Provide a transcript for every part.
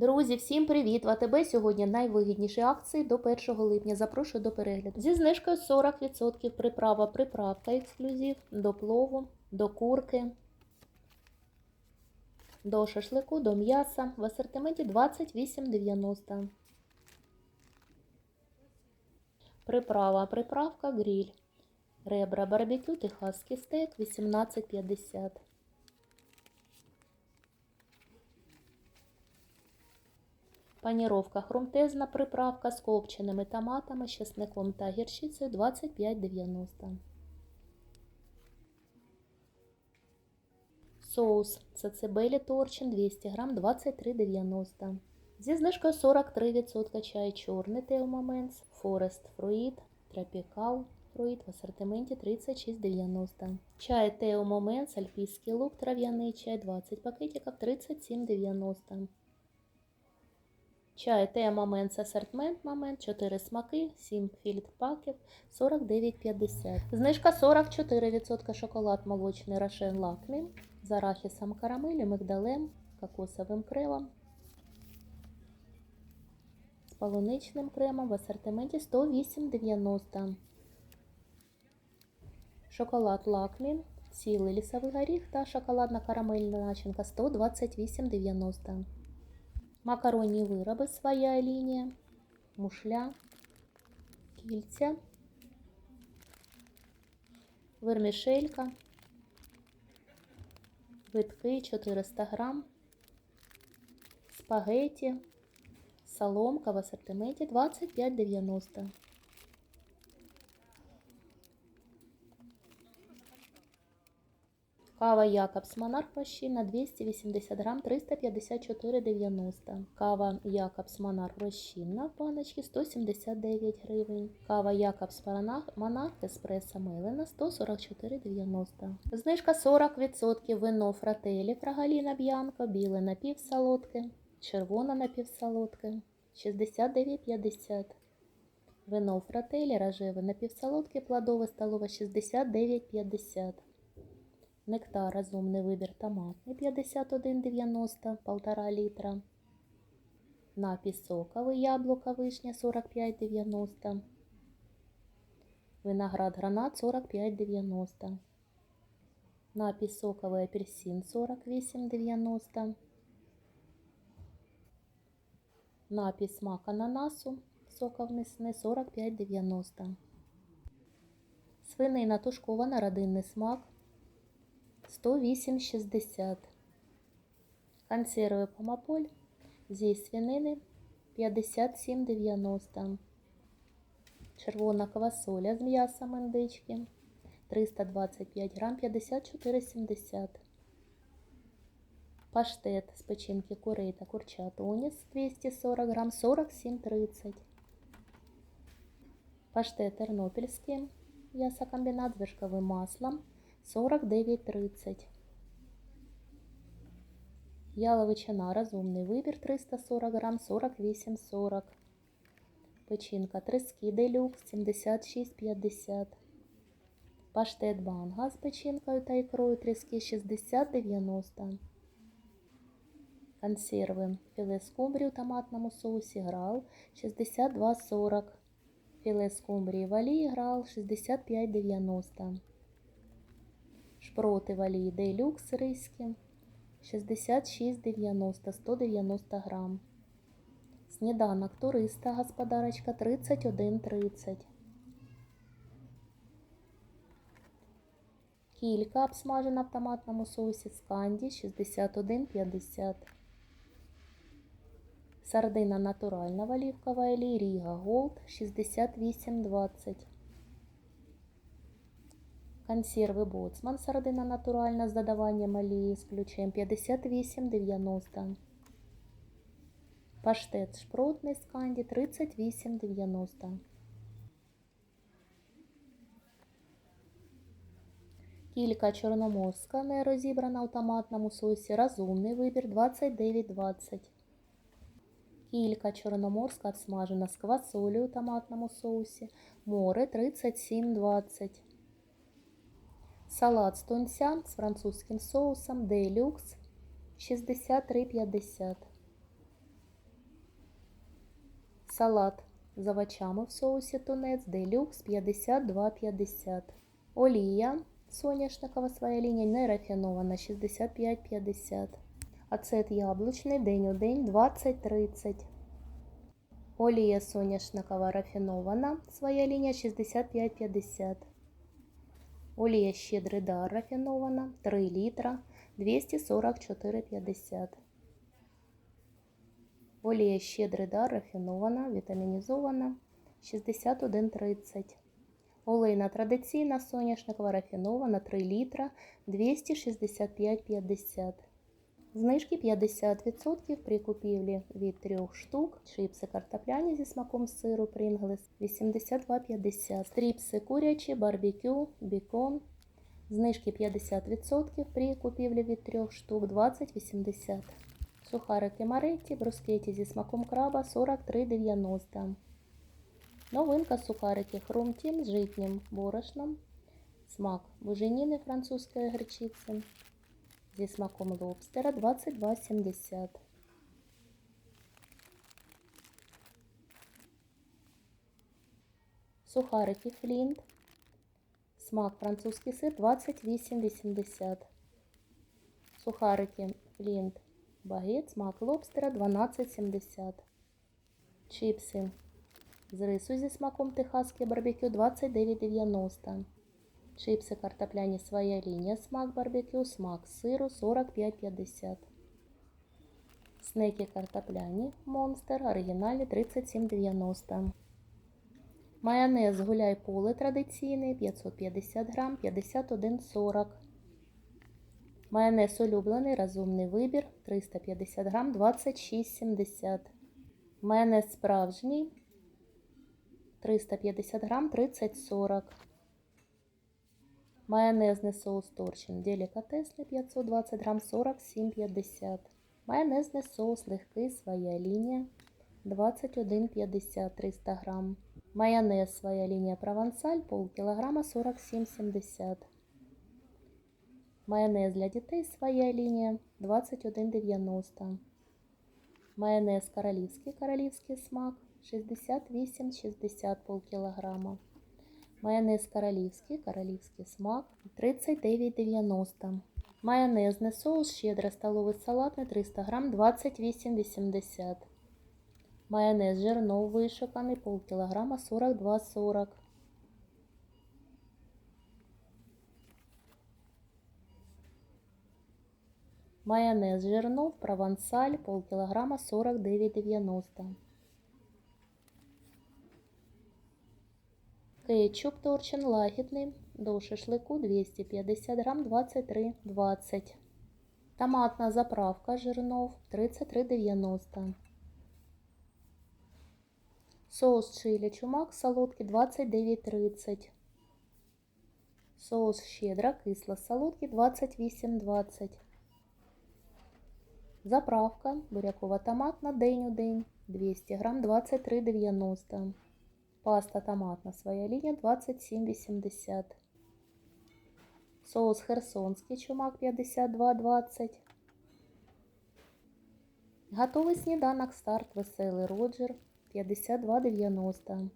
Друзі, всім привіт! В АТБ сьогодні найвигідніші акції до 1 липня. Запрошую до перегляду. Зі знижкою 40% приправа, приправка ексклюзив до плову, до курки, до шашлику, до м'яса. В асортименті 28,90. Приправа, приправка, гриль. Ребра барбекю, техасський стейк 18,50. Паніровка хрумтезна приправка з копченими томатами, чесником та гірчицею 25,90. Соус цицебелі торчин 200 грам 23,90. Зі знижкою 43% чай чорний Тео Моментс, Форест Фруїт, Тропікал Фруїт в асортименті 36,90. Чай Тео Моментс, альпійський лук, трав'яний чай 20 пакетиків 37,90. Чай Теа Момент асортимент момент, 4 смаки, 7 фільтр-паків, 49,50. Знижка 44% шоколад молочний Рошен Лакмі з арахісом карамелі, мигдалем, кокосовим кремом, з полуничним кремом в асортименті 108,90. Шоколад Лакмі, цілий лісовий горіх та шоколадна карамельна начинка 128,90. Макаронні вироби своя лінія, мушля, кільця, вермішелька, витки 400 грам, спагеті, соломка в асортименті 25,90. Кава Якобс Монарх Розчинна 280 грам 354,90. Кава Якобс Монарх Розчинна в баночці 179 гривень. Кава Якобс Монарх Еспресо Мелена 144,90. Знижка 40%. Вино Фрателі Фрагаліна Б'янко, біле напівсолодке, червоне напівсолодке 69,50. Вино Фрателі рожеве напівсолодке, плодове столове 69,50. Нектар розумний вибір томатний 51,90 1,5 літра. Напій соковий яблука вишня 45,90. Виноград гранат 45,90. Напій соковий апельсин 48,90. Напій смак ананасу соков мисний 45,90. Свинина тушкована родинний смак 108,60. Консерви помаполь зі свинини 57,90. Червона квасоля з м'ясом індички 325 грам 54,70. Паштет з печінки курей та курчат уніс 240 грам 47,30. Паштет тернопільський м'ясокомбінат з вершковим маслом 49,30. Яловичина. Розумний вибір. 340 грам. 48,40. Печінка. Трески. Делюкс. 76,50. Паштет банга з печінкою та ікрою. Трески. 60,90. Консерви. Філе скумбрії у томатному соусі. Грал. 62,40. Філе скумбрії в олії. Грал. 65,90. Шпроти валії делюкс ризькі 66,90 190 грам. Сніданок туриста господарочка 31,30. Кілька обсмажена в томатному соусі сканді 61,50. Сардина натуральна в оливковой олії Ріга Голд 68,20. Консерви Боцман сардина натуральна з додаванням олії з ключем 58,90. Паштет шпротний з канді 38,90. Кілька чорноморська не розібрана у томатному соусі. Розумний вибір 29,20. Кілька чорноморська обсмажена з квасолею у томатному соусі. Море 37,20. Салат з тунця з французьким соусом Делюкс 63,50. Салат з овочами в соусі тунець делюкс 52,50. Олія соняшникова своя лінія нерафінована 65,50. Ацет яблучний день у день 20,30. Олія соняшникова рафінована своя лінія 65,50. Олія щедрий дар рафінована 3 літра 244,50. Олія щедрий дар рафінована, вітамінізована 61,30. Олейна традиційна соняшникова рафінована 3 літра 265,50. Знижки 50% при купівлі від 3 штук. Чипси картопляні зі смаком сиру Pringles 82,50. Стріпси курячі, барбекю, бікон. Знижки 50% при купівлі від 3 штук 20,80. Сухарики Маретті, брускеті зі смаком краба 43,90. Новинка сухарики Хрумтім з житнім борошном. Смак буженіни французької гречиці. Зі смаком лобстера 22,70. Сухарики Флінт. Смак французький сир 28,80. Сухарики Флінт. Багет, смак лобстера 12,70. Чипси з рису зі смаком техасське барбекю 29,90. Чипси картопляні своя лінія, смак барбекю, смак сиру 45,50. Снеки картопляні Монстер оригінальні 37,90. Майонез гуляй поле традиційний 550 грам 51,40. Майонез улюблений, розумний вибір 350 грам 26,70. Майонез справжній 350 грам 30,40. Майонезний соус торчин делікатесний 520 грам 47,50. Майонезний соус легкий своя лінія 21,50 300 грам. Майонез своя лінія провансаль пол кілограма 47,70. Майонез для дітей своя лінія 21,90. Майонез королівський королівський смак 68,60 пол кілограма. Майонез королівський королівський смак 39,90. Майонезний соус щедро столовий салатний 300 грам 28,80. Майонез жирнов вишуканий пол кілограма 42,40. Майонез жирнов провансаль полкилограмма 49,90. Кетчуп торчин лагідний до шашлику 250 грам 23,20. Томатна заправка жирнов 33,90. Соус чили чумак солодкий 29,30. Соус щедро кисло солодкий 28,20. Заправка бурякова томатна день у день 200 грам 23,90. Паста томатна своя лінія 27,80. Соус херсонський чумак 52,20. Готовий сніданок старт веселий Роджер 52,90.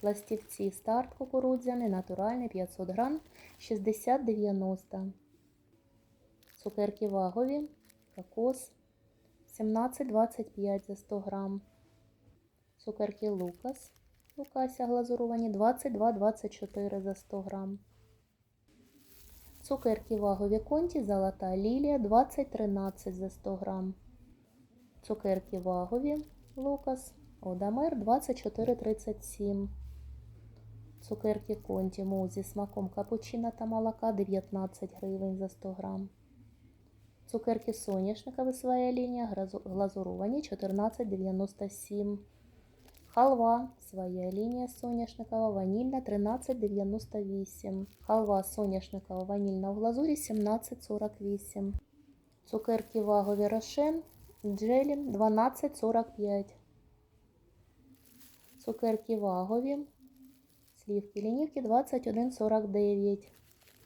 Пластівці старт кукурудзяний натуральний 500 грам 60,90. Цукерки вагові кокос 17,25 за 100 грам. Цукерки Лукас. Лукася глазуровані 22,24 за 100 грам. Цукерки вагові конті Золота лілія 20,13 за 100 грам. Цукерки вагові Лукас Одамер 24,37. Цукерки конті муз зі смаком капучино та молока 19 гривень за 100 грам. Цукерки соняшникові своя лінія, глазуровані 14,97. Халва своя лінія соняшникова ванільна 13,98. Халва соняшникова ванільна в глазурі 17,48. Цукерки вагові рошен джелі 12,45. Цукерки вагові. Слівки лінівки 21,49.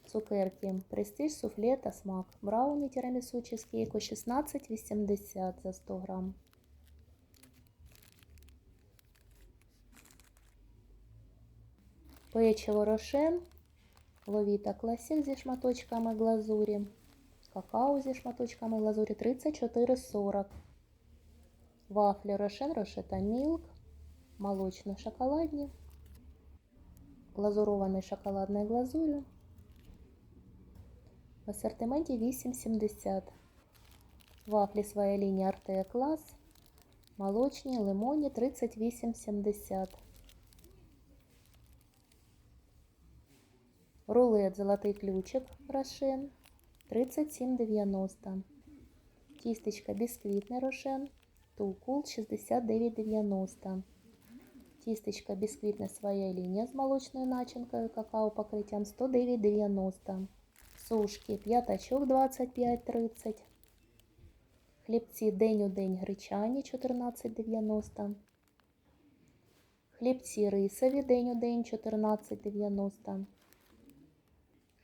Цукерки. Престиж, суфле та смак. Брауні тирамісу чизкейку 16,80 за 100 грам. Печиво рошен, ловіта класік зі шматочками глазурі, какао зі шматочками глазурі 34,40. Вафлі рошен, рошета мілк, молочно-шоколадні, глазурований шоколадною глазурю. В ассортименті 8,70. Вафлі своя лінія Артея клас. Молочні, лимонні 38,70. Рулет золотий ключик Рошен 37,90. Тістечка бісквітне Рошен Тулкул 69,90. Тістечка бісквітне своя лінія з молочною начинкою какао покриттям 109,90. Сушки п'ятачок 25,30. Хлібці день у день гречані 14,90. Хлібці рисові день у день 14,90.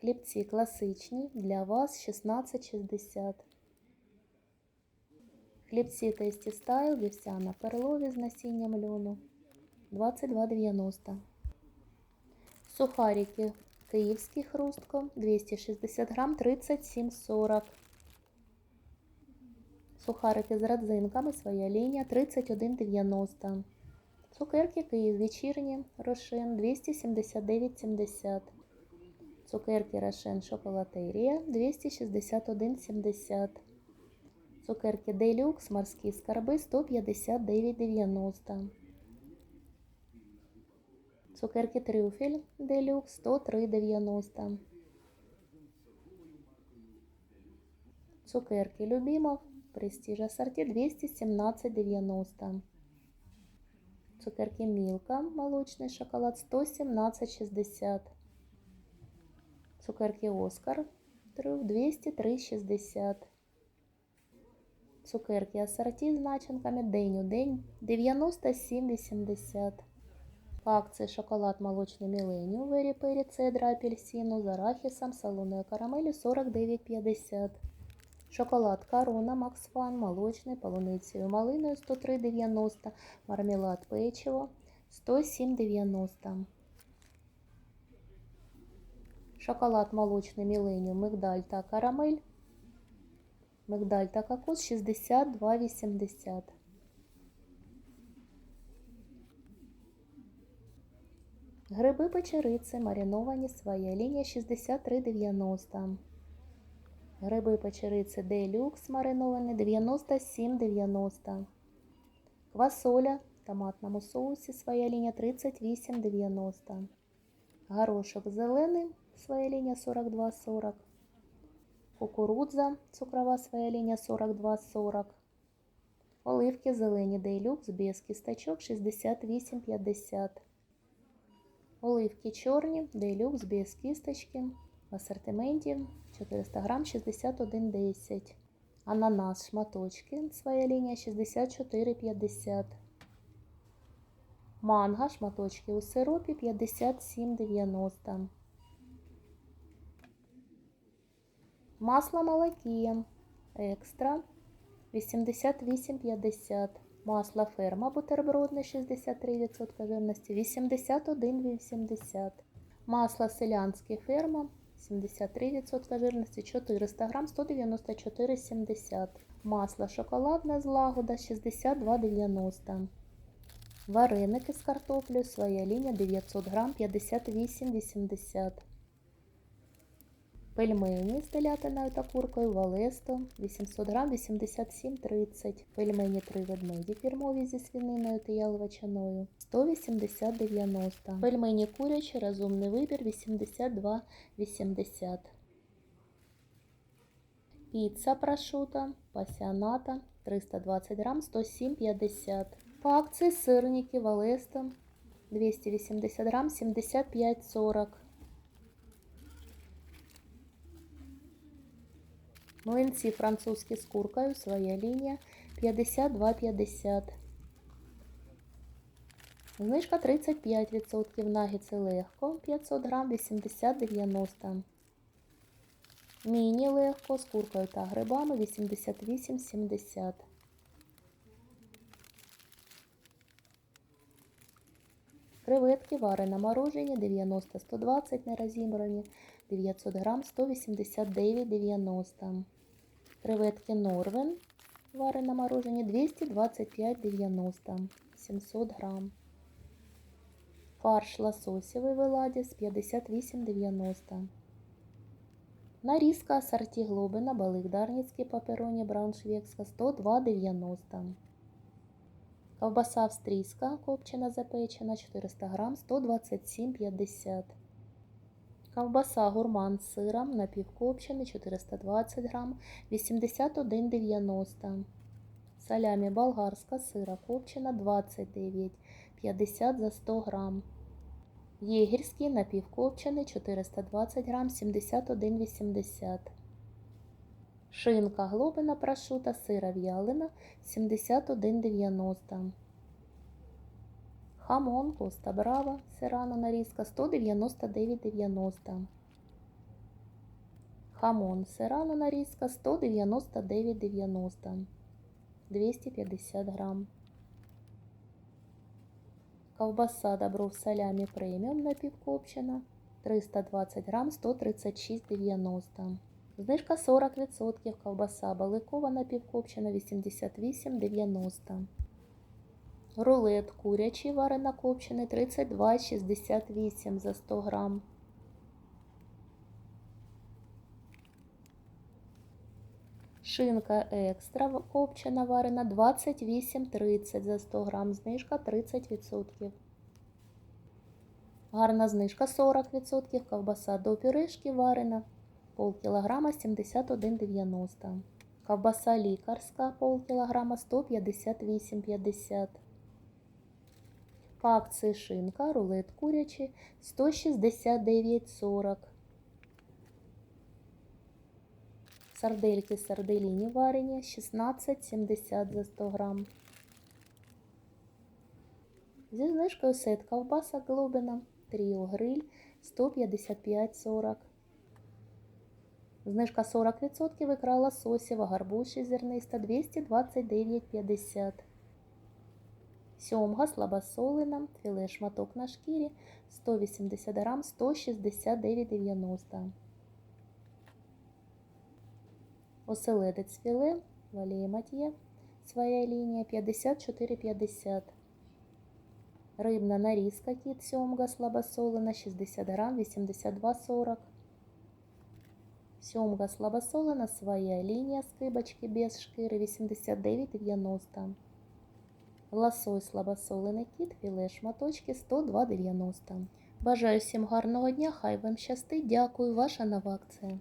Хлібці класичні для вас 16,60. Хлібці тесті стайл вівсяна перлові з насінням льону 22,90. Сухарики київський хрустко 260 грам 37,40. Сухарики з родзинками своя лінія 31,90. Цукерки Київ вечірні Рошен 279,70. Цукерки Рошен Шоколатерія 261,70. Цукерки Делюкс морські скарби 159,90. Цукерки Трюфель Делюкс 103,90. Цукерки Любимов Престиж ассорти 217,90. Цукерки Милка молочный шоколад 117,60. Цукерки Оскар Трюф 203,60. Цукерки ассорти з начинками день у день 97,80. По акции шоколад молочный миллениум Вери Пери Цедра апельсину з арахісом, солоною карамелью 49,50. Шоколад Корона Макс Фан молочний, полуницею малиною 103,90, мармелад печиво 107,90. Шоколад молочний Міленіум, мигдаль та карамель. Мигдаль та кокос 62,80. Гриби печериці мариновані своя лінія 63,90. Гриби печериці делюкс мариновані 97,90. Квасоля в томатному соусі своя лінія 38,90. Горошок зелений своя лінія 42,40. Кукурудза цукрова своя лінія 42,40. Оливки зелені делюкс без кісточок 68,50. Оливки чорні делюкс без кісточки в ассортименті 400 грам 61,10. Ананас шматочки, своя лінія 64,50. Манго шматочки у сиропі 57,90. Масло молокія екстра 88,50. Масло ферма бутербродне 63% жирності 81,80. Масло селянське ферма 73% жирності 400 грам 194,70. Масло шоколадне злагода 62,90. Вареники з картоплею своя лінія 900 грам 58,80. Пельмені з телятиною та куркою Валесто 800 грам 87,30. Пельмені три ведмеді фірмові зі свининою та яловичиною 180,90. Пельмені курячі розумний вибір 82,80. Піца прошута пасіаната 320 грам 107,50. По акції сирники Валесто 280 грам 75,40. Млинці французькі з куркою, своя лінія 52,50. Знижка 35%. Нагіці легко 500 грам 80,90. Міні легко з куркою та грибами 88,70. Креветки варена морожені 90-120 не розібрані, 900 грам 189,90. Креветки Норвен варена морожені 225,90, 700 грам. Фарш лососевий Веладіс 58,90. Нарізка асорті Глобина, балигдарницький Папероні, Брауншвєгська 102,90. Ковбаса австрійська, копчена запечена 400 грам 127,50. Ковбаса гурман з сиром напівкопчений 420 грам 81,90. Салямі болгарська сира копчена 29,50 за 100 грам. Єгерський напівкопчений 420 грам 71,80. Шинка глобина прошута, сира в'ялина 71,90. Хамон Коста Брава, сирана нарізка 199,90. Хамон сирана нарізка 199,90. 250 грам. Ковбаса Добров салямі преміум напівкопчена 320 грам 136,90. Знижка 40%. Ковбаса баликова напівкопчена 88,90. Рулет курячий варена копчений 32,68 за 100 грам. Шинка екстра копчена варена 28,30 за 100 грам. Знижка 30%. Гарна знижка 40%. Ковбаса до пюрешки варена полкілограма 71,90. Ковбаса лікарська полкілограма 158,50. По акції шинка, рулет курячий 169,40. Сардельки сарделіні варені 16,70 за 100 грам. Зі знижкою сет ковбаса глобина, тріо гриль 155,40. Знижка 40% ікра лососєва, гарбуші зерниста 229,50. Сьомга слабосолена, філе шматок на шкірі 180 грам 169,90. Оселедець філе, валія матьє, своя лінія 54,50. Рибна нарізка кіт сьомга слабосолена 60 грам 82,40. Сьомга слабосолена, своя лінія скибочки без шкіри 89,90. Лосось слабосолений кіт, філе шматочки 102,90. Бажаю всім гарного дня, хай вам щастить. Дякую, ваша нова акція.